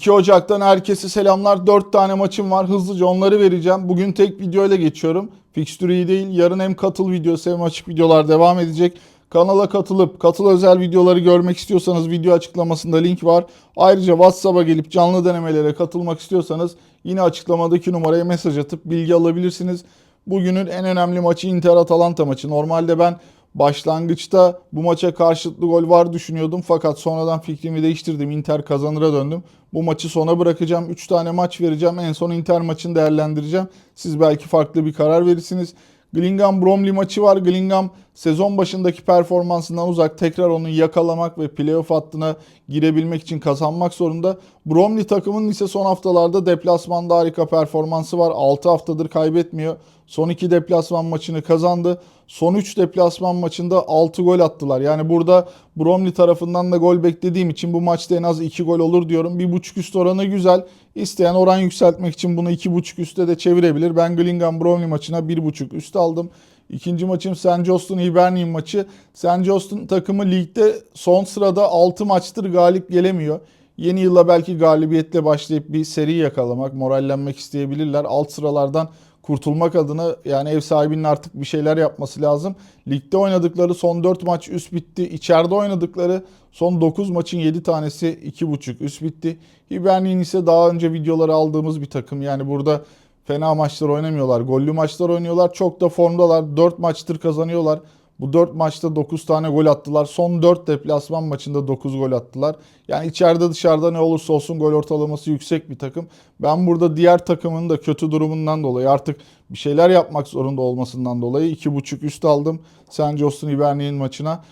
2 Ocak'tan herkese selamlar. 4 tane maçım var. Hızlıca onları vereceğim. Bugün tek videoyla geçiyorum. Fikstürü iyi değil. Yarın hem katıl videosu hem açık videolar devam edecek. Kanala katılıp katıl özel videoları görmek istiyorsanız video açıklamasında link var. Ayrıca WhatsApp'a gelip canlı denemelere katılmak istiyorsanız yine açıklamadaki numaraya mesaj atıp bilgi alabilirsiniz. Bugünün en önemli maçı Inter Atalanta maçı. Normalde ben başlangıçta bu maça karşılıklı gol var düşünüyordum fakat sonradan fikrimi değiştirdim. Inter kazanıra döndüm. Bu maçı sona bırakacağım. 3 tane maç vereceğim. En son Inter maçını değerlendireceğim. Siz belki farklı bir karar verirsiniz. Gillingham Bromley maçı var. Gillingham sezon başındaki performansından uzak tekrar onu yakalamak ve playoff hattına girebilmek için kazanmak zorunda. Bromley takımının ise son haftalarda deplasmanda harika performansı var. 6 haftadır kaybetmiyor. Son 2 deplasman maçını kazandı. Son 3 deplasman maçında 6 gol attılar. Yani burada Bromley tarafından da gol beklediğim için bu maçta en az 2 gol olur diyorum. 1.5 üst oranı güzel. İsteyen oran yükseltmek için bunu 2.5 üste de çevirebilir. Ben Gillingham Bromley maçına 1.5 üst aldım. İkinci maçım St. Jostin Hibernian maçı. St. Jostin takımı ligde son sırada 6 maçtır galip gelemiyor. Yeni yıla belki galibiyetle başlayıp bir seri yakalamak, morallenmek isteyebilirler. Alt sıralardan kurtulmak adına yani ev sahibinin artık bir şeyler yapması lazım. Ligde oynadıkları son 4 maç üst bitti. İçeride oynadıkları son 9 maçın 7 tanesi 2.5 üst bitti. Hibernian ise daha önce videoları aldığımız bir takım. Yani burada fena maçlar oynamıyorlar. Gollü maçlar oynuyorlar. Çok da formdalar. 4 maçtır kazanıyorlar. Bu 4 maçta 9 tane gol attılar. Son 4 deplasman maçında 9 gol attılar. Yani içeride dışarıda ne olursa olsun gol ortalaması yüksek bir takım. Ben burada diğer takımın da kötü durumundan dolayı artık bir şeyler yapmak zorunda olmasından dolayı 2.5 üst aldım. St. Jostin Hibernian maçına.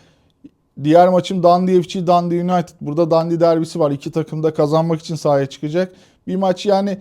Diğer maçım Dundee FC, Dundee United. Burada Dundee derbisi var. İki takım da kazanmak için sahaya çıkacak. Bir maç yani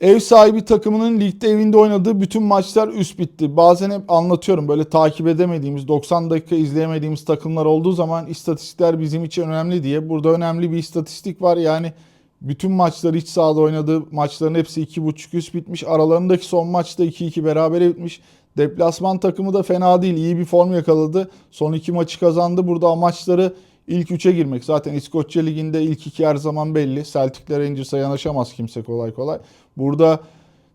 Ev sahibi takımının ligde evinde oynadığı bütün maçlar üst bitti. Bazen hep anlatıyorum böyle takip edemediğimiz 90 dakika izleyemediğimiz takımlar olduğu zaman istatistikler bizim için önemli diye. Burada önemli bir istatistik var. Yani bütün maçları iç sahada oynadığı maçların hepsi 2.5 üst bitmiş. Aralarındaki son maçta 2-2 berabere bitmiş. Deplasman takımı da fena değil. iyi bir form yakaladı. Son iki maçı kazandı. Burada amaçları ilk üçe girmek. Zaten İskoçya Ligi'nde ilk iki her zaman belli. Celtic'le Rangers'a yanaşamaz kimse kolay kolay. Burada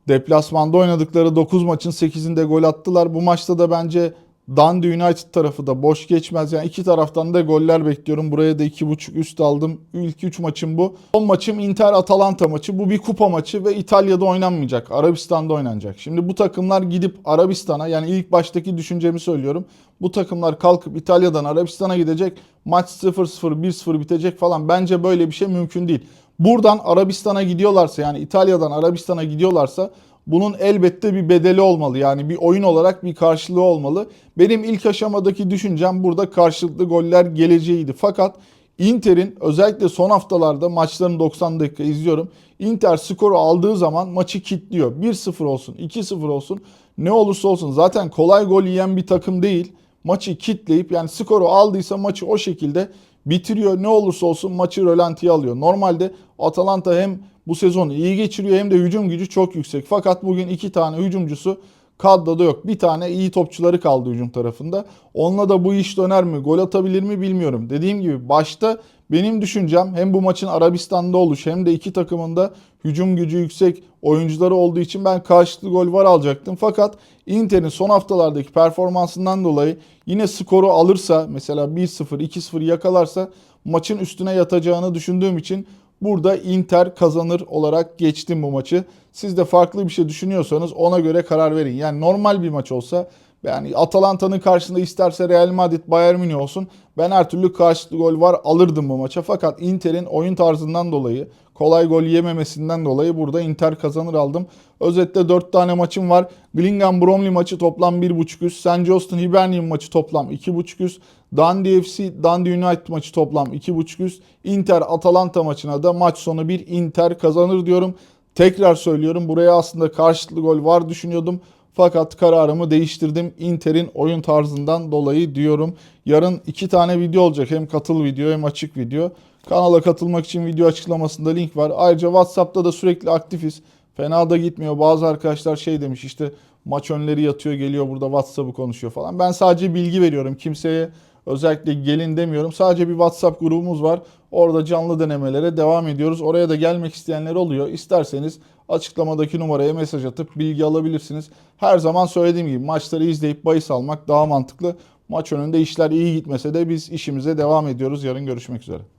deplasmanda oynadıkları 9 maçın 8'inde gol attılar. Bu maçta da bence Dundee United tarafı da boş geçmez. Yani iki taraftan da goller bekliyorum. Buraya da 2.5 üst aldım. İlk 3 maçım bu. Son maçım Inter Atalanta maçı. Bu bir kupa maçı ve İtalya'da oynanmayacak. Arabistan'da oynanacak. Şimdi bu takımlar gidip Arabistan'a yani ilk baştaki düşüncemi söylüyorum. Bu takımlar kalkıp İtalya'dan Arabistan'a gidecek. Maç 0-0, 1-0 bitecek falan. Bence böyle bir şey mümkün değil. Buradan Arabistan'a gidiyorlarsa yani İtalya'dan Arabistan'a gidiyorlarsa bunun elbette bir bedeli olmalı. Yani bir oyun olarak bir karşılığı olmalı. Benim ilk aşamadaki düşüncem burada karşılıklı goller geleceğiydi. Fakat Inter'in özellikle son haftalarda maçların 90 dakika izliyorum. Inter skoru aldığı zaman maçı kilitliyor. 1-0 olsun, 2-0 olsun ne olursa olsun zaten kolay gol yiyen bir takım değil. Maçı kitleyip yani skoru aldıysa maçı o şekilde bitiriyor. Ne olursa olsun maçı rölantiye alıyor. Normalde Atalanta hem bu sezon iyi geçiriyor hem de hücum gücü çok yüksek. Fakat bugün iki tane hücumcusu kadroda yok. Bir tane iyi topçuları kaldı hücum tarafında. Onunla da bu iş döner mi? Gol atabilir mi bilmiyorum. Dediğim gibi başta benim düşüncem hem bu maçın Arabistan'da oluş hem de iki takımın da hücum gücü yüksek oyuncuları olduğu için ben karşılıklı gol var alacaktım. Fakat Inter'in son haftalardaki performansından dolayı yine skoru alırsa mesela 1-0 2-0 yakalarsa maçın üstüne yatacağını düşündüğüm için Burada Inter kazanır olarak geçtim bu maçı. Siz de farklı bir şey düşünüyorsanız ona göre karar verin. Yani normal bir maç olsa yani Atalanta'nın karşısında isterse Real Madrid, Bayern Münih olsun ben her türlü karşılıklı gol var alırdım bu maça. Fakat Inter'in oyun tarzından dolayı, kolay gol yememesinden dolayı burada Inter kazanır aldım. Özetle 4 tane maçım var. Gillingham Bromley maçı toplam 1.5 üst. St. Jostin Hibernian maçı toplam 2.5 üst. Dundee FC, Dundee United maçı toplam 2.5 üst. Inter Atalanta maçına da maç sonu bir Inter kazanır diyorum. Tekrar söylüyorum buraya aslında karşılıklı gol var düşünüyordum. Fakat kararımı değiştirdim. Inter'in oyun tarzından dolayı diyorum. Yarın iki tane video olacak. Hem katıl video hem açık video. Kanala katılmak için video açıklamasında link var. Ayrıca WhatsApp'ta da sürekli aktifiz. Fena da gitmiyor. Bazı arkadaşlar şey demiş işte maç önleri yatıyor geliyor burada WhatsApp'ı konuşuyor falan. Ben sadece bilgi veriyorum. Kimseye özellikle gelin demiyorum. Sadece bir WhatsApp grubumuz var. Orada canlı denemelere devam ediyoruz. Oraya da gelmek isteyenler oluyor. İsterseniz açıklamadaki numaraya mesaj atıp bilgi alabilirsiniz. Her zaman söylediğim gibi maçları izleyip bahis almak daha mantıklı. Maç önünde işler iyi gitmese de biz işimize devam ediyoruz. Yarın görüşmek üzere.